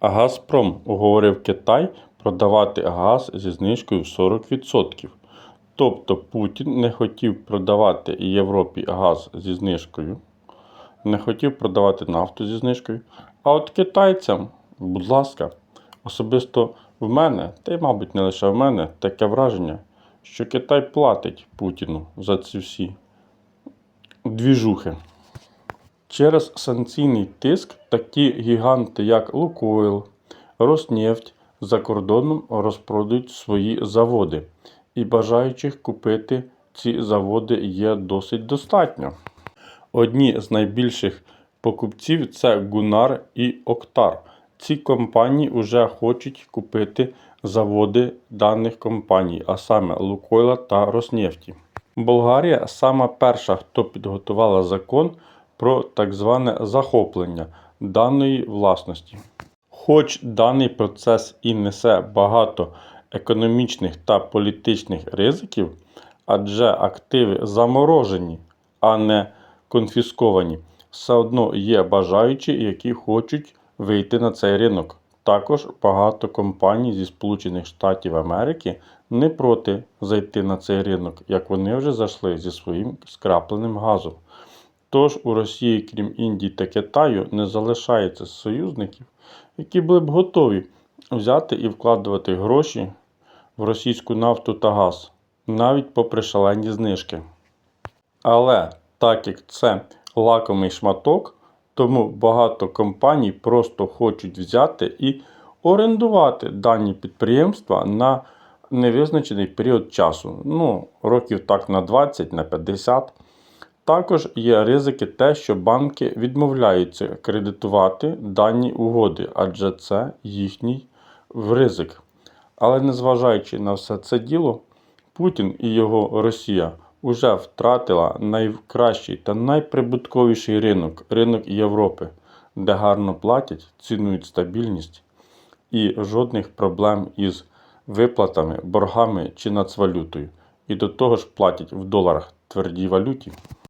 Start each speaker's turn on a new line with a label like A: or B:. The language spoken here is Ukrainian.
A: Газпром уговорив Китай продавати газ зі знижкою в 40%. Тобто Путін не хотів продавати Європі газ зі знижкою, не хотів продавати нафту зі знижкою. А от китайцям, будь ласка, особисто в мене, та й, мабуть, не лише в мене, таке враження, що Китай платить Путіну за ці всі двіжухи. Через санкційний тиск такі гіганти, як Лукойл, Роснефть за кордоном розпродають свої заводи, і бажаючих купити ці заводи є досить достатньо. Одні з найбільших покупців це Гунар і Октар. Ці компанії вже хочуть купити заводи даних компаній, а саме Лукойла та Роснефті. Болгарія сама перша, хто підготувала закон про так зване захоплення даної власності. Хоч даний процес і несе багато економічних та політичних ризиків, адже активи заморожені, а не конфісковані, все одно є бажаючі, які хочуть вийти на цей ринок. Також багато компаній зі Сполучених Штатів Америки не проти зайти на цей ринок, як вони вже зайшли зі своїм скрапленим газом. Тож у Росії, крім Індії та Китаю, не залишається союзників, які були б готові взяти і вкладувати гроші в російську нафту та газ, навіть попри шалені знижки. Але так як це лакомий шматок, тому багато компаній просто хочуть взяти і орендувати дані підприємства на невизначений період часу. Ну, років так на 20, на 50. Також є ризики те, що банки відмовляються кредитувати дані угоди, адже це їхній ризик. Але незважаючи на все це діло, Путін і його Росія вже втратила найкращий та найприбутковіший ринок ринок Європи, де гарно платять, цінують стабільність і жодних проблем із виплатами, боргами чи нацвалютою. І до того ж платять в доларах твердій валюті.